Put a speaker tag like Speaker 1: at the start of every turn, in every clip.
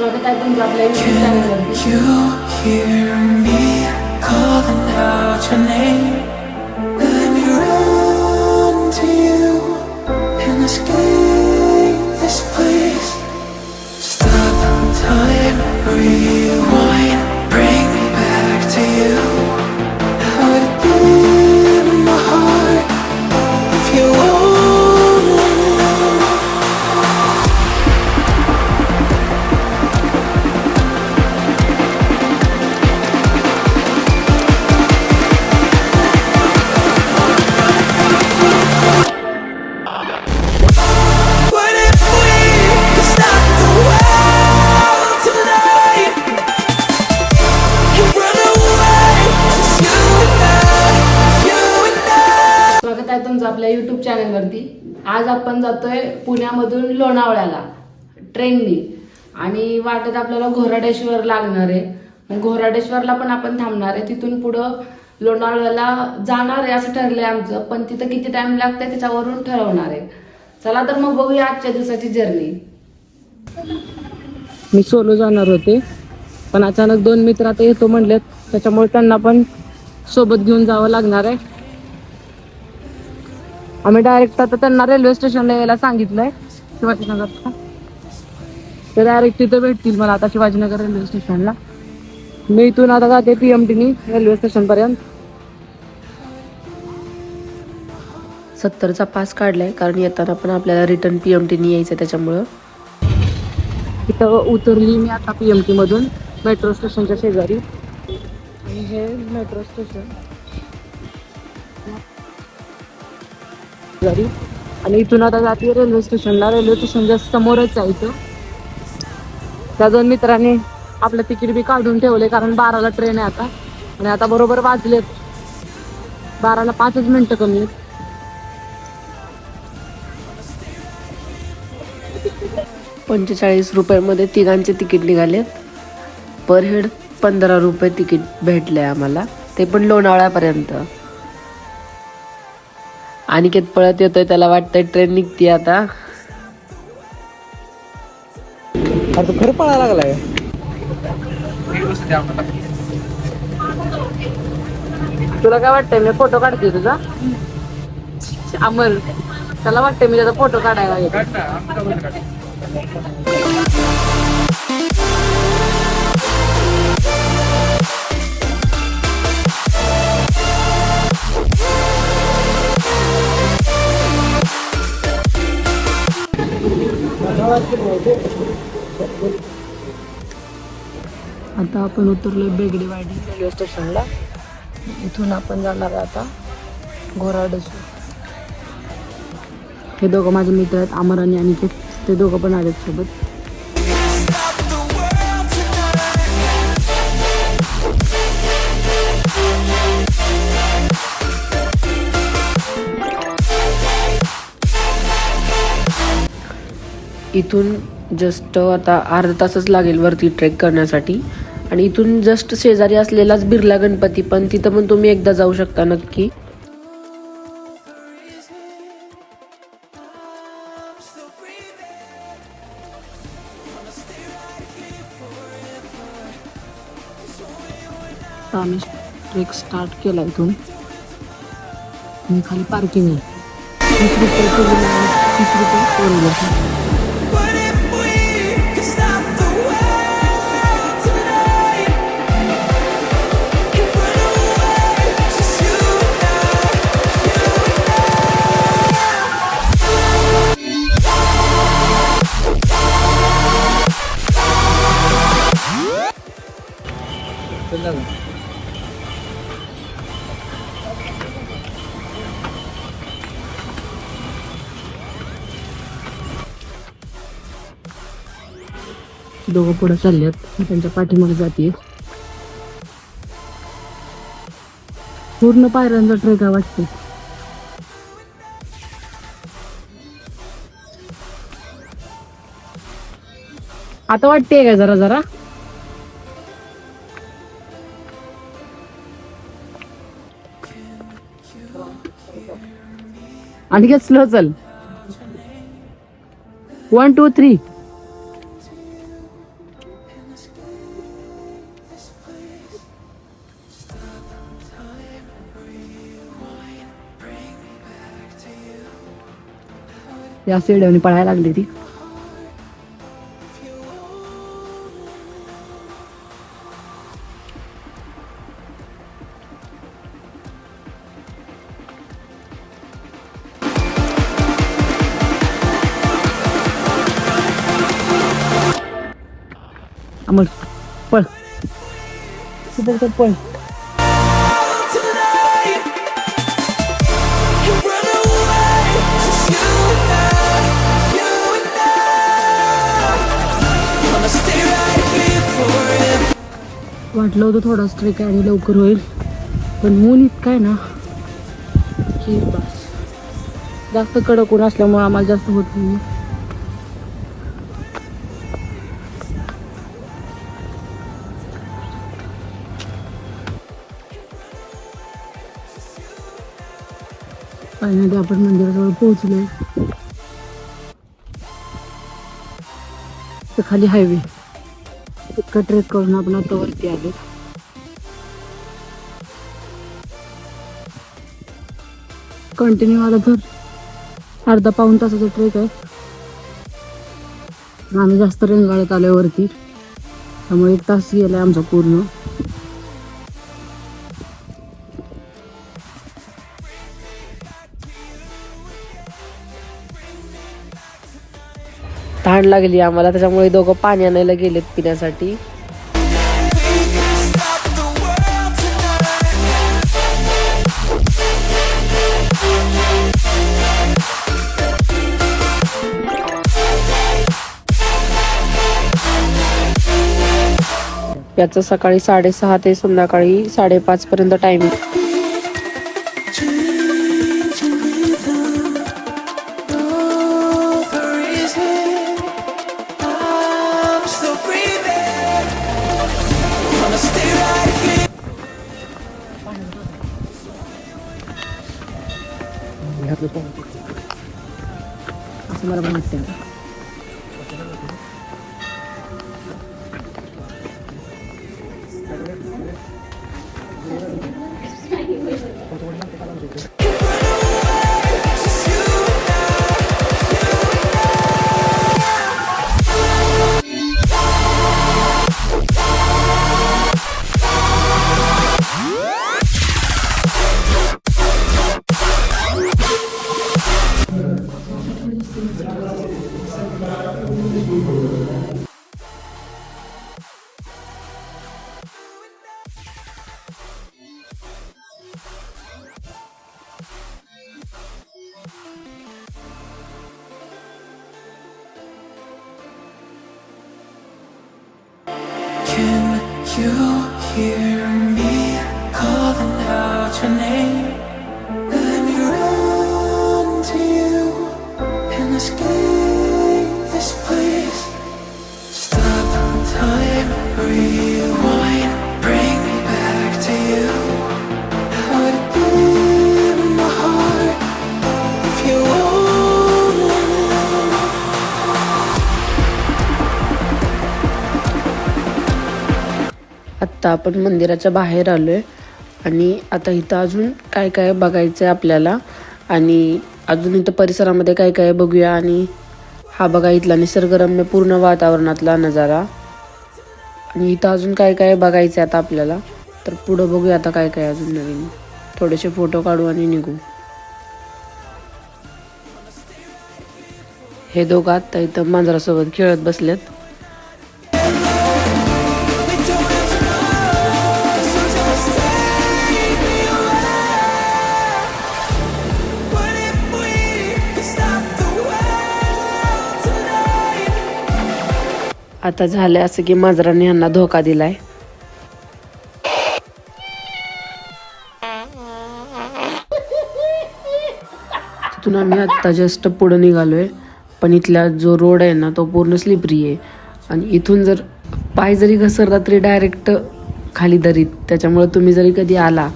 Speaker 1: Can
Speaker 2: you hear me calling out your name? Let me run to you and escape this place. Stop time,
Speaker 1: breathe. आज आपण जातोय पुण्यामधून लोणावळ्याला ट्रेननी. आणि वाटेत आपल्याला घोराडेश्वर लागणार आहे. मग घोराडेश्वरला पण आपण थांबणार आहे. तिथून पुढं लोणावळ्याला जाणार आहे असं ठरलंय आमचं पण तिथं किती टाइम लागतंय त्याच्यावरून ठरवणार आहे. चला तर मग बघूया आजच्या दिवसाची जर्नी मी सोलो जाणार होते पण अचानक दोन मित्र आता येतो म्हणलेत त्याच्यामुळे त्यांना पण सोबत घेऊन जावं लागणार आहे. आम्ही डायरेक्ट आता त्यांना रेल्वे स्टेशनला यायला सांगितलंय. शिवाजीनगरला ते डायरेक्ट तिथे भेटतील मला आता शिवाजीनगर रेल्वे स्टेशनला मी इथून आता जाते पीएमटीनी रेल्वे स्टेशन पर्यंत.
Speaker 3: सत्तरचा पास काढलाय कारण येताना पण आपल्याला रिटर्न पी एम टीने यायचं त्याच्यामुळं.
Speaker 1: इथं उतरली मी आता पीएमटी मधून मेट्रो स्टेशनच्या शेजारी. आणि हे मेट्रो स्टेशन घरी. आणि इथून आता जाते रेल्वे स्टेशनला रेल्वे स्टेशनच्या समोरच जायचं त्या दोन मित्रांनी आपलं तिकीट बी काढून ठेवले कारण बाराला ट्रेन आहे आता. आणि आता बरोबर वाजलेत. बाराला पाचच मिनटं कमी आहेत.
Speaker 3: पंचेचाळीस रुपयामध्ये तिघांचे तिकीट निघालेत. पर हेड पंधरा रुपये तिकीट भेटलंय आम्हाला. ते पण लोणावळ्यापर्यंत. अनिकेत पळत येतोय त्याला वाटतंय ट्रेन निघते आता.
Speaker 4: अरे खरं पळायला लागलाय?
Speaker 1: तुला काय वाटतंय मी फोटो काढते तुझा? अमर त्याला वाटतंय मी त्याचा फोटो काढायला आता आपण उतरलोय बेगडेवाडी रेल्वे स्टेशनला. इथून आपण जाणार आहे आता घोराडेश्वर हे दोघं माझे मित्र आहेत अमर आणि अनिकेत. ते दोघं पण आलेत सोबत.
Speaker 3: इथून जस्ट आता अर्धा तासच लागेल वरती ट्रेक करण्यासाठी. आणि इथून जस्ट शेजारी असलेलाच बिर्ला गणपती पण तिथं पण तुम्ही एकदा जाऊ शकता नक्की.
Speaker 1: आम्ही ट्रेक स्टार्ट केला इथून. खाली पार्किंग आहे. तीस रुपये तीस रुपये पुढे चाललेत त्यांच्या पाठीमागे जाते पूर्ण पायऱ्यांचा ट्रेक आहे वाटते आता वाटते का जरा जरा? आणि स्लो चल. वन टू थ्री या सेड्याने पळायला लागली ती अमोल पळ तिथं तिथं पळ वाटलं होतं थोडा स्ट्रेक आणि लवकर होईल. पण ऊन इतकं आहे ना की बस. जास्त कडक ऊन असल्यामुळे आम्हाला जास्त होत नाही फायनली आपण मंदिराजवळ पोहोचलो तर खाली हायवे इतका ट्रेक करून आपण आता वरती आलो. कंटिन्यू आला तर अर्धा पाऊण तासाचा ट्रेक आहे. आम्ही जास्त रंगाळत आलो वरती. त्यामुळे एक तास गेला आमचा पूर्ण.
Speaker 3: घाण लागली आम्हाला त्याच्यामुळे दोघं पाणी आणायला गेलेत पिण्यासाठी. याचं सकाळी साडेसहा ते संध्याकाळी साडेपाच पर्यंत timing
Speaker 2: Can you hear me calling out your name? Let me run to you escape
Speaker 3: आता आपण मंदिराच्या बाहेर आलो आहे आणि आता इथं अजून काय काय बघायचं आहे आपल्याला. आणि अजून इथं परिसरामध्ये काय काय बघूया. आणि हा बघा इथला निसर्गरम्य पूर्ण वातावरणातला नजारा. आणि इथं अजून काय काय बघायचं आहे आता आपल्याला. तर पुढं बघूया आता काय काय अजून नवीन. थोडेसे फोटो काढू आणि निघू. हे दोघं आत्ता इथं मांजरासोबत खेळत बसलेत. आता झालं असं की मांजराने यांना धोका दिलाय. तिथून आम्ही आत्ता जस्ट पुढं निघालोय. पण इथला जो रोड आहे ना तो पूर्ण स्लिपरी आहे. आणि इथून जर पाय जरी घसरला तरी डायरेक्ट खाली दरीत. त्याच्यामुळे तुम्ही जरी कधी आला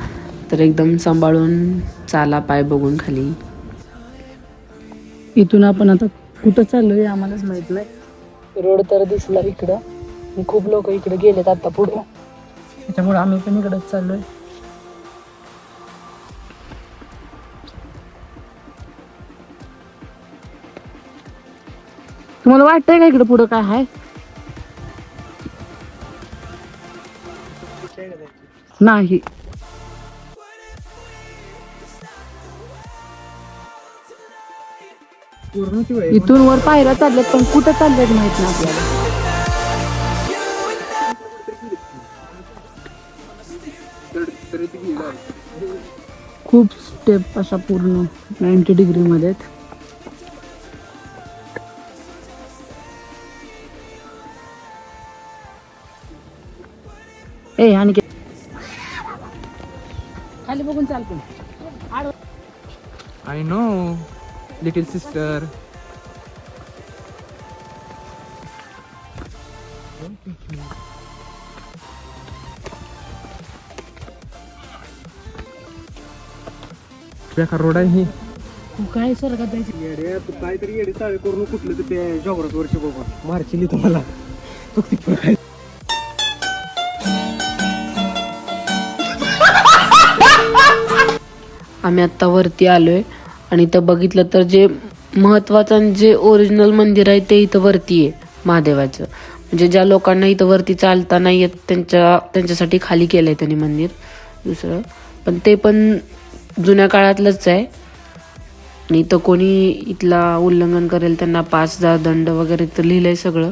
Speaker 3: तर एकदम सांभाळून चाला पाय बघून खाली.
Speaker 1: इथून आपण आता कुठं चाललोय आम्हालाच माहीत नाही. रोड तर दिसला इकडं. खूप लोक इकडे गेलेत आता पुढे. त्याच्यामुळे आम्ही पण इकडंच चाललोय. तुम्हाला वाटतंय का इकडे पुढं काय आहे नाही. इथून वर पायऱ्या चालल्यात पण कुठं चालल्यात माहीत ना आपल्याला. खूप स्टेप अशा पूर्ण नाईन्टी डिग्री मध्ये आहेत. ए आणि खाली बघून चालतो
Speaker 4: आय नो लिटिल सिस्टर. बेकार रोड आहे ही.
Speaker 1: काय स्वर्गात जायचं?
Speaker 4: येडे तू काहीतरी येडे चाळे करून कुठलं तर ते जॉग्राफ वर्ष बाबा मारचिली तुम्हाला. फक्त काय?
Speaker 3: आम्ही आत्ता वरती आलोय. आणि इथं बघितलं तर जे महत्वाचं आणि जे ओरिजिनल मंदिर आहे ते इथं वरती आहे महादेवाचं. म्हणजे ज्या लोकांना इथं वरती चालता नाही येत त्यांच्या त्यांच्यासाठी खाली केलं आहे त्यांनी मंदिर दुसरं. पण ते पण जुन्या काळातलंच आहे. आणि इथं कोणी इथला उल्लंघन करेल त्यांना पाच हजार दंड वगैरे तर आहे सगळं.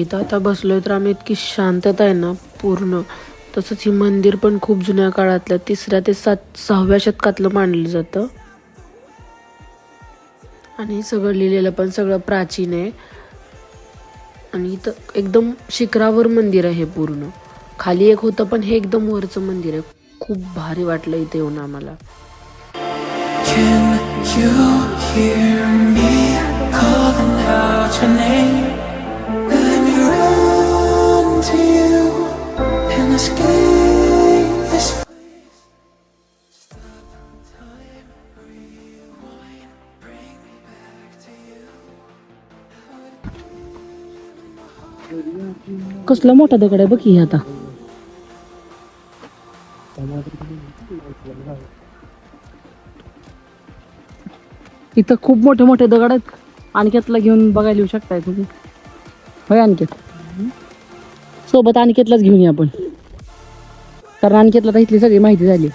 Speaker 3: इथं आता बसलो तर आम्ही इतकी शांतता आहे ना पूर्ण. तसंच ही मंदिर पण खूप जुन्या काळातलं तिसऱ्या ते सात सहाव्या शतकातलं मानलं जातं. आणि सगळं लिहिलेलं पण सगळं प्राचीन आहे. आणि इथं एकदम शिखरावर मंदिर आहे हे पूर्ण. खाली एक होतं पण हे एकदम वरचं मंदिर आहे. खूप भारी वाटलं इथे येऊन आम्हाला.
Speaker 2: Can you hear me? Calling out your name?
Speaker 1: कसला मोठा दगड आहे बघ ही आता. इथं खूप मोठे मोठे दगड आहेत. आणखीतला घेऊन बघायला येऊ शकताय तुम्ही. होय आणखी सोबत आणखीतलाच घेऊन या आपण. कारण आणखी तर इथली सगळी माहिती झाली.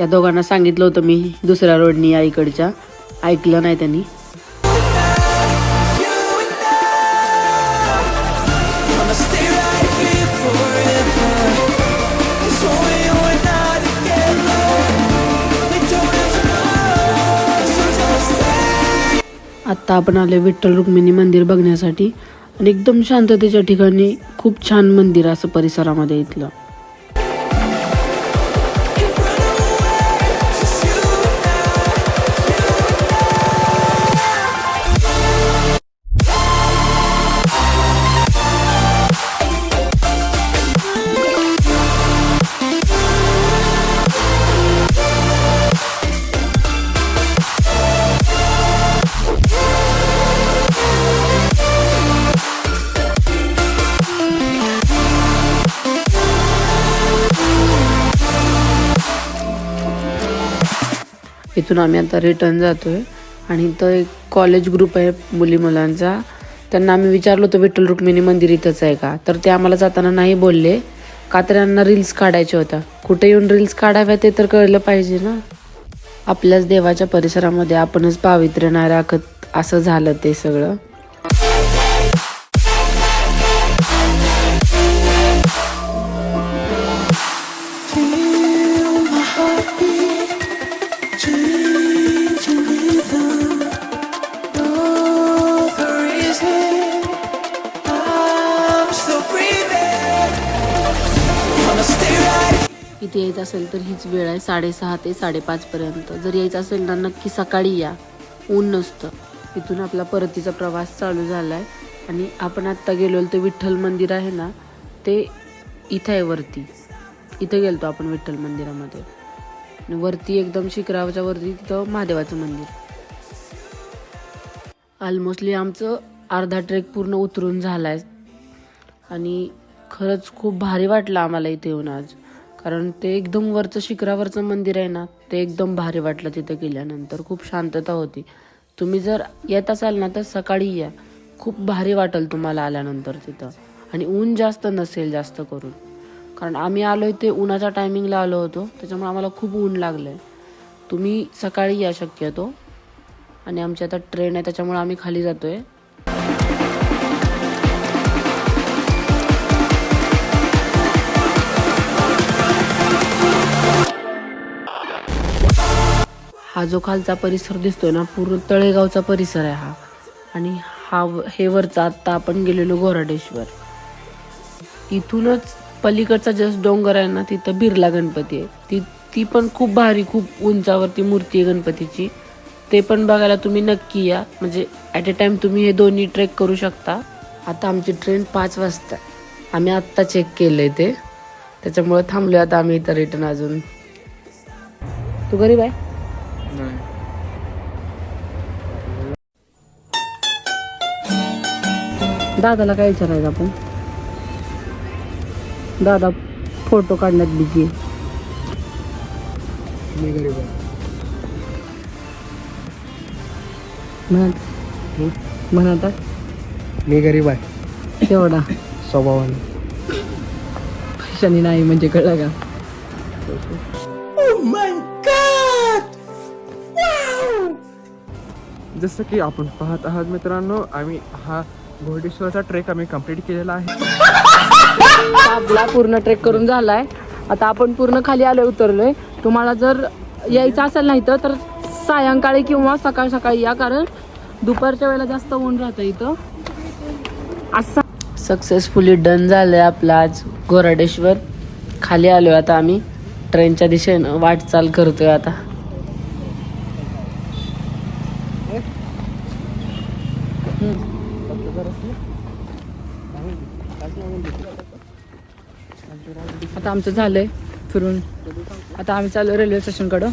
Speaker 3: या दोघांना सांगितलं होतं मी दुसऱ्या रोडनी या इकडच्या. ऐकलं नाही त्यांनी. आत्ता आपण आले विठ्ठल रुक्मिणी मंदिर बघण्यासाठी. आणि एकदम शांततेच्या ठिकाणी खूप छान मंदिर असं परिसरामध्ये इथलं. इथून आम्ही आता रिटर्न जातो आहे आणि इथं एक कॉलेज ग्रुप आहे मुली मुलांचा. त्यांना आम्ही विचारलो होतो विठ्ठल रुक्मिणी मंदिर इथंच आहे का? तर ते आम्हाला जाताना नाही बोलले. का तर यांना रील्स काढायच्या होत्या. कुठे येऊन रील्स काढाव्या ते तर कळलं पाहिजे ना? आपल्याच देवाच्या परिसरामध्ये आपणच पावित्र्य नाही राखत असं झालं ते सगळं.
Speaker 2: Right
Speaker 3: इथे यायचं असेल तर हीच वेळ आहे साडेसहा ते साडेपाचपर्यंत जर यायचं असेल ना नक्की सकाळी या. ऊन नसतं. इथून आपला परतीचा प्रवास चालू झाला आहे आणि आपण आत्ता गेलो ते विठ्ठल मंदिर आहे ना ते इथं आहे वरती. इथं गेलतो आपण विठ्ठल मंदिरामध्ये. वरती एकदम शिखराच्या वरती तिथं महादेवाचं मंदिर. ऑलमोस्टली आमचं अर्धा ट्रेक पूर्ण उतरून झाला आहे आणि खरंच खूप भारी वाटलं आम्हाला इथे येऊन आज. कारण ते एकदम वरचं शिखरावरचं मंदिर आहे ना ते एकदम भारी वाटलं तिथं गेल्यानंतर. खूप शांतता होती. तुम्ही जर येत असाल ना तर सकाळी या. खूप भारी वाटेल तुम्हाला आल्यानंतर तिथं. आणि ऊन जास्त नसेल जास्त करून. कारण आम्ही आलो ते उन्हाच्या टायमिंगला आलो होतो त्याच्यामुळे आम्हाला खूप ऊन लागलं आहे तुम्ही सकाळी या शक्यतो. आणि आमची आता ट्रेन आहे त्याच्यामुळे आम्ही खाली जातो आहे हा जो खालचा परिसर दिसतोय ना पूर्ण तळेगावचा परिसर आहे हा. आणि हा हे वरचा आत्ता आपण गेलेलो गोराडेश्वर इथूनच पलीकडचा जस्ट डोंगर आहे ना तिथं बिर्ला गणपती आहे. ती ती पण खूप भारी खूप उंचावरती मूर्ती आहे गणपतीची. ते पण बघायला तुम्ही नक्की या. म्हणजे ॲट अ टाइम तुम्ही हे दोन्ही ट्रेक करू शकता. आता आमची ट्रेन पाच वाजता आम्ही आत्ता चेक केलं आहे ते. त्याच्यामुळे थांबलो आता आम्ही इथं रिटर्न अजून. तू गरीब आहे दादाला काय विचारायचं आपण? दादा फोटो काढण्यात बिझी आहे.
Speaker 4: मी गरीब आहे
Speaker 3: म्हणा म्हणा
Speaker 4: मी गरीब आहे.
Speaker 3: तेवढा.
Speaker 4: स्वभावाने.
Speaker 3: पैशाने नाही म्हणजे कळलं का?
Speaker 4: जसं की आपण पाहत आहात मित्रांनो आम्ही हा घोडेश्वरचा ट्रेक आम्ही कंप्लीट केलेला आहे.
Speaker 3: आपला पूर्ण ट्रेक करून झालाय. आता आपण पूर्ण खाली आलोय उतरलोय. तुम्हाला जर यायचं असेल नाही तर सायंकाळी किंवा सकाळ सकाळी या कारण दुपारच्या वेळेला जास्त ऊन राहतं इथं. असा सक्सेसफुली डन झालंय आपलं आज गोराडेश्वर खाली आलोय आता आम्ही. ट्रेनच्या दिशेनं वाटचाल करतोय आता. आता आमचं झालंय फिरून. आता आम्ही चालू रेल्वे स्टेशनकडं.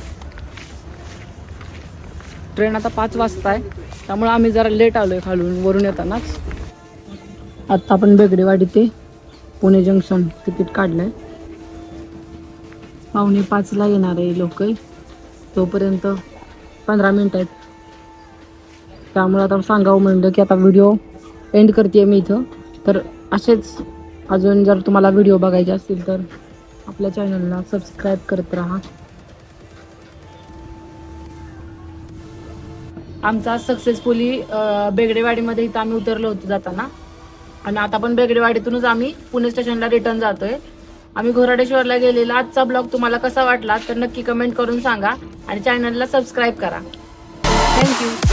Speaker 3: ट्रेन आता पाच वाजता आहे त्यामुळे आम्ही जरा लेट आलोय खालून वरून येतानाच. आता आपण बेगडेवाडी ते पुणे जंक्शन तिकीट काढलंय. पावणे पाचला येणार आहे लोक. तोपर्यंत पंधरा मिनिट आहेत. त्यामुळे आता सांगावं म्हणलं की आता व्हिडिओ एंड करते मी इथं. तर असेच अजून जर तुम्हाला व्हिडिओ बघायचे असतील तर आपल्या चॅनलला सबस्क्राईब करत राहा. आमचा सक्सेसफुली बेगडेवाडीमध्ये इथं आम्ही उतरलो होतो जाताना. आणि आता पण बेगडेवाडीतूनच आम्ही पुणे स्टेशनला रिटर्न जातोय. आम्ही घोराडेश्वरला गेलेला. आजचा ब्लॉग तुम्हाला कसा वाटला तर नक्की कमेंट करून सांगा. आणि चॅनलला सबस्क्राईब करा. थँक्यू